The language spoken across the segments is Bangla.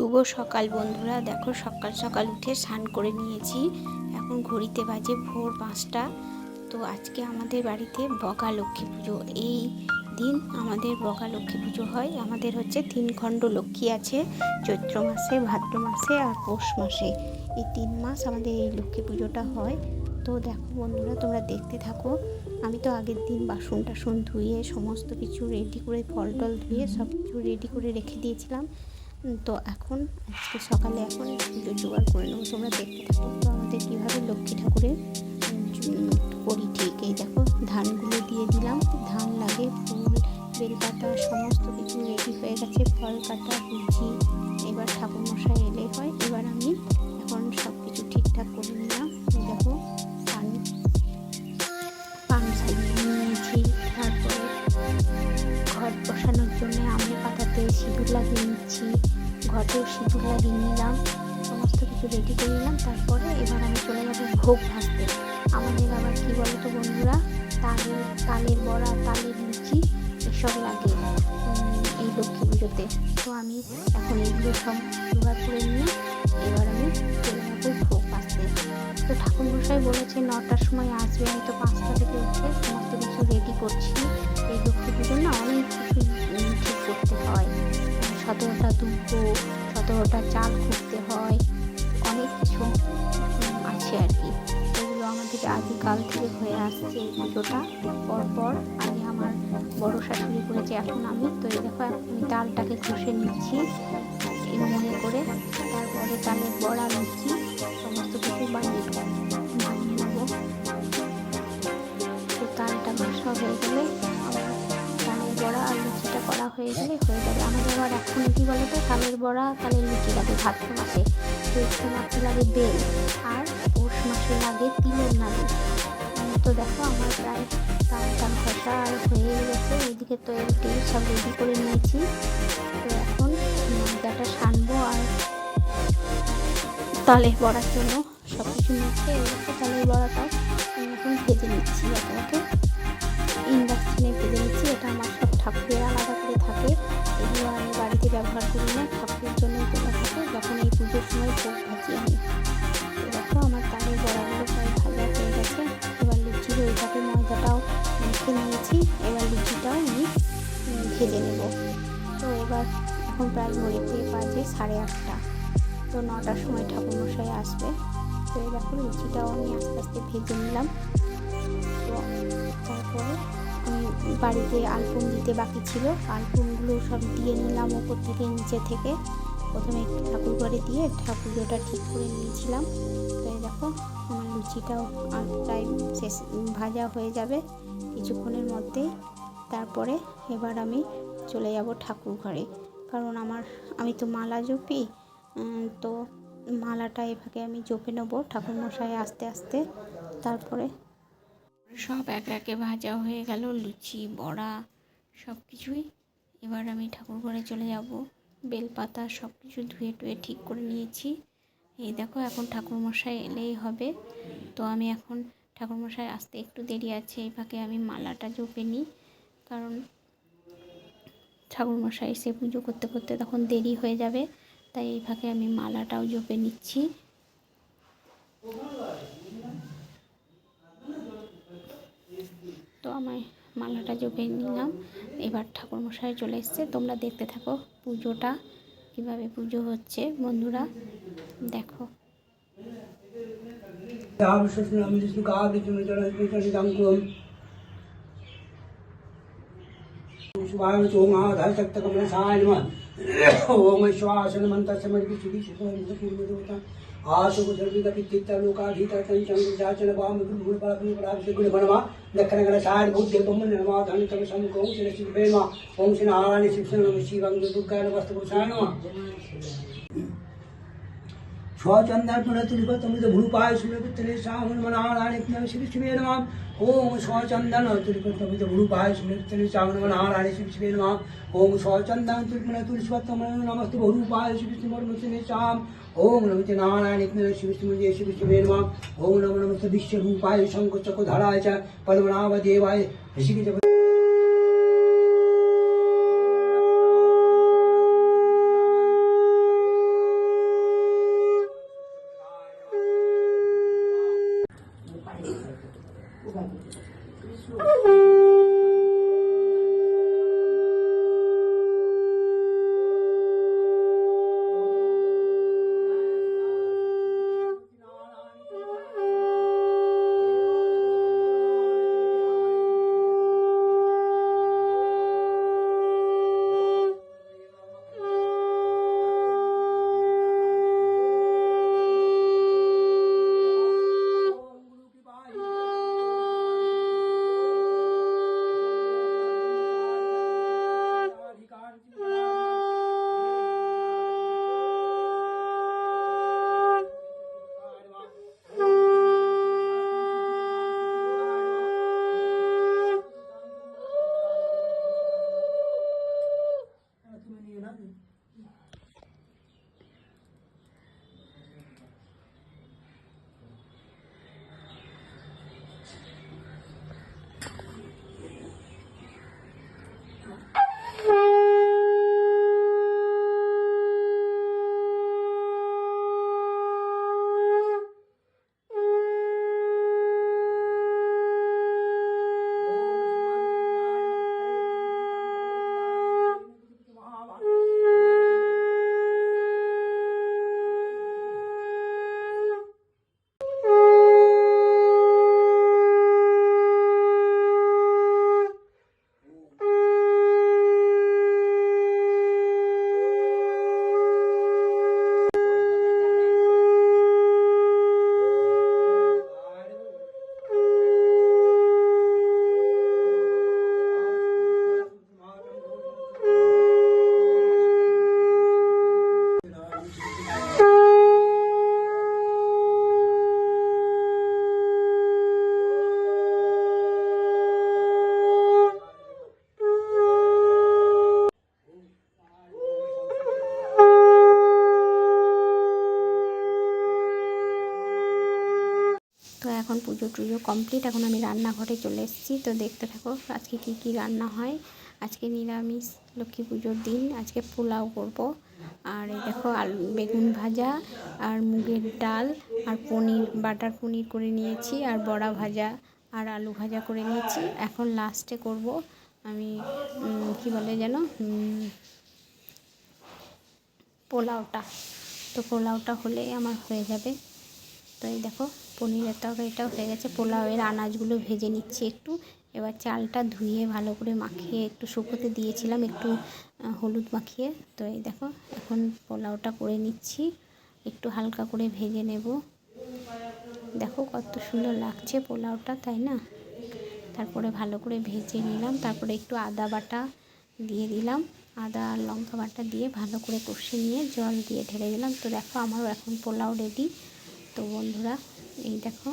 শুভ সকাল বন্ধুরা। দেখো সকাল সকাল উঠে স্নান করে নিয়েছি। এখন ঘড়িতে বাজে ভোর পাঁচটা। তো আজকে আমাদের বাড়িতে বগা লক্ষ্মী পুজো। এই দিন আমাদের বগা লক্ষ্মী পুজো হয়। আমাদের হচ্ছে তিন খণ্ড লক্ষ্মী আছে, চৈত্র মাসে, ভাদ্র মাসে আর পৌষ মাসে। এই তিন মাস আমাদের এই লক্ষ্মী পুজোটা হয়। তো দেখো বন্ধুরা, তোমরা দেখতে থাকো। আমি তো আগের দিন বাসন টাসন ধুয়ে, সমস্ত কিছু রেডি করে ফল টল ধুয়ে সব কিছু রেডি করে রেখে দিয়েছিলাম। তো এখন, আজকে সকালে এখন পুজো জোগাড় করে নেব। তোমরা দেখতে থাকো তো আমাদের কীভাবে লক্ষ্মী ঠাকুরের করি ঠিক। এই দেখো, ধানগুলো দিয়ে দিলাম। ধান লাগে, ফুল, বেলপাতা, সমস্ত কিছু রেডি হয়ে গেছে। ফল কাটা লুচি এবার ঠাকুর মশাই এলে হয়। এবার আমি এখন সব কিছু ঠিকঠাক করে নিলাম। দেখো, পান পান নিয়েছি। তারপরে ঘর বসানোর জন্য আমের পাতাতে সিঁদুর লাগিয়ে নিচ্ছি। ঘটেও সিঁদুর লাগিয়ে নিলাম, সমস্ত কিছু রেডি করে নিলাম, তারপরে এবার আমি চলে যাব ভোগ ভাজতে। আমাদের আবার কী বলো তো বন্ধুরা? তালের তালের বড়া, তালের লুচি, এসব লাগে এই লক্ষ্মী পুজোতে। তো আমি এখন এইগুলো সব জোগাড় করে নিয়ে এবার আমি চলে যাব ভোগ ভাজতে। তো ঠাকুরমশাই বলেছে, নটার সময় আসবে, আমি তো পাঁচটা থেকে উঠে সমস্ত কিছু রেডি করছি। এই লক্ষ্মী পুজোর না অনেক কিছু ঠিক করতে হয়। সতেরোটা দুব্বো সতেরোটা চাল করতে হয়। অনেক কিছু আছে আর কি। এগুলো আমাদের আদিকাল থেকে হয়ে আসছে এই পুজোটা। পরপর আগে আমার বড় শাশুড়ি করেছে, এখন আমি। তো এই দেখো আমি ডালটাকে ঘষে নিচ্ছি মনে করে। তারপরে চালের বড়া লুচি সমস্ত কিছু বানিয়ে বানিয়ে নেব। তো তালটা ঘষা হয়ে গেলে বড়া আর লুচিটা করা হয়ে গেলে হয়ে যাবে আমাদের আবার এখন কী বলো তো তালের বড়া, তালের লুচি লাগে ভাদ্র মাসে। চৈত্র মাসে লাগে বেল আর পৌষ মাসে লাগে তিলের নাড়ু তো দেখো আমার প্রায় তালটা ঘষা আর হয়ে গেছে। এদিকে তো তেল সব রেডি করে নিয়েছি। তো এখন ময়দাটা সানবো আর তালের বড়ার জন্য সব কিছু নিচ্ছে এরকম তালের বড়াটাও এখন ভেজে নিচ্ছি একে একে ইন্ডাকশানে ভেজে নিচ্ছি, এটা আমার সময় ভোগ ভাজি আমি দেখো আমার তালের বড়াগুলো প্রায় ভাজা হয়ে গেছে এবার লুচির ওইটাকে ময়দাটাও মেখে নিয়েছি এবার লুচিটাও আমি ভেজে নেব তো এবার এখন প্রায় ঘড়িতে বাজে সাড়ে আটটা তো নটার সময় ঠাকুরমশাই আসবে তো দেখো লুচিটাও আমি আস্তে আস্তে ভেজে নিলাম তো তারপরে আমি বাড়িতে আলপন দিতে বাকি ছিল আলপনগুলো সব দিয়ে নিলাম ওপর থেকে নিচে থেকে প্রথমে একটু ঠাকুর ঘরে দিয়ে ঠাকুরটা ঠিক করে নিয়েছিলাম। তো এই দেখো, আমার লুচিটাও প্রায় শেষ, ভাজা হয়ে যাবে কিছুক্ষণের মধ্যেই। তারপরে এবার আমি চলে যাব ঠাকুর ঘরে কারণ আমার, আমি তো মালা জপি তো মালাটা এভাবে আমি জপে নেব ঠাকুরমশাই আস্তে আস্তে। তারপরে সব এক একে ভাজা হয়ে গেল, লুচি, বড়া সব কিছুই এবার আমি ঠাকুর ঘরে চলে যাব। বেলপাতা সব কিছু ধুয়ে টুয়ে ঠিক করে নিয়েছি। এই দেখো, এখন ঠাকুরমশাই এলেই হবে। তো আমি এখন ঠাকুরমশাই আসতে একটু দেরি আছে, এই ফাঁকে আমি মালাটা জপে নিই। কারণ ঠাকুরমশাই এসে পুজো করতে করতে তখন দেরি হয়ে যাবে, তাই এই ফাঁকে আমি মালাটাও জপে নিচ্ছি। তো আমায় মালাটা জপে নিলাম। এবার ঠাকুর মশাই চলে এসছে। তোমরা দেখতে থাকো পুজোটা, কীভাবে পুজো হচ্ছে। বন্ধুরা, দেখো। রামকৃষ্ণ शिवाय ओम शक्त कमल साय नमः। ओम श्वासन मंत्र समर्पि सुधि सुता आसु का पित्त लोकाधीत चंचल जाचन वाम गुण गुण बल से गुण बनवा दक्षिण गण साय बुद्ध बम निर्मा धन तम सम को शिव शिव प्रेमा ओम श्री नारायण शिव नम। शिवं दुर्गा नमस्ते पुरुषाय नमः। स्वचंदन तुलिपतमित भूपाय सुमित्रे साहुन मनारायण शिव शिवे नमः ओम स्वचंदन तुलिपतमित भूपाय सुमित्रे साहुन मनारायण शिव शिवे नमः ओम स्वचंदन तुलिपन तुलिस्वतम नमस्ते भूपाय शिव शिव शाम ओम नमस्ते नारायण शिव शिव शिव शिवे नमः ओम नमो नमस्ते विश्व रूपाय शंख चक्र धराय च पद्मनाभ देवाय Gracias. তো এখন পুজো টুজো কমপ্লিট। এখন আমি রান্নাঘরে চলে এসেছি। তো দেখতে থাকো আজকে কি কি রান্না হয়। আজকে নিরামিষ লক্ষ্মী পুজোর দিন। আজকে পোলাও করব। আর এই দেখো আলু, বেগুন ভাজা আর মুগের ডাল আর পনির, বাটার পনির করে নিয়েছি আর বড়া ভাজা আর আলু ভাজা করে নিয়েছি। এখন লাস্টে করব আমি কি বলে যেন পোলাওটা। তো পোলাওটা হলেই আমার হয়ে যাবে। তো এই দেখো পনিরের তরকারিটাও হয়ে গেছে, পোলাওয়ের আনাজগুলো ভেজে নিচ্ছি একটু। এবার চালটা ধুয়ে ভালো করে মাখিয়ে একটু শুকোতে দিয়েছিলাম, একটু হলুদ মাখিয়ে। তো এই দেখো, এখন পোলাওটা করে নিচ্ছি, একটু হালকা করে ভেজে নেব। দেখো কত সুন্দর লাগছে পোলাওটা, তাই না? তারপরে ভালো করে ভেজে নিলাম, তারপরে একটু আদা বাটা দিয়ে দিলাম। আদা আর লঙ্কা বাটা দিয়ে ভালো করে কষে নিয়ে জল দিয়ে ঢেলে দিলাম। তো দেখো, আমারও এখন পোলাও রেডি তো বন্ধুরা এই দেখো।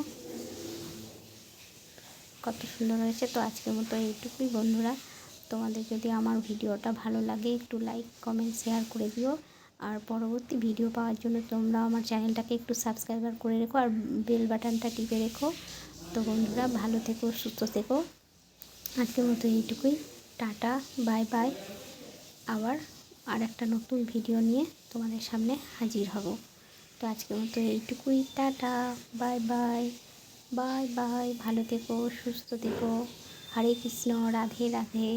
কত সুন্দর হয়েছে। তো আজকের মতো এইটুকুই বন্ধুরা। তোমাদের যদি আমার ভিডিওটা ভালো লাগে, একটু লাইক কমেন্ট শেয়ার করে দিও। আর পরবর্তী ভিডিও পাওয়ার জন্য তোমরা আমার চ্যানেলটাকে একটু সাবস্ক্রাইবার করে রেখো আর বেল বাটনটা টিপে রেখো। তো বন্ধুরা, ভালো থেকো, সুস্থ থেকো। আজকের মতো এইটুকুই। টাটা বাই বাই আবার আর একটা নতুন ভিডিও নিয়ে তোমাদের সামনে হাজির হব। তো আজকের মতো এইটুকুই, tata, bye bye bye bye, ভালো থেকো, সুস্থ থেকো, হরে কৃষ্ণ, রাধে রাধে।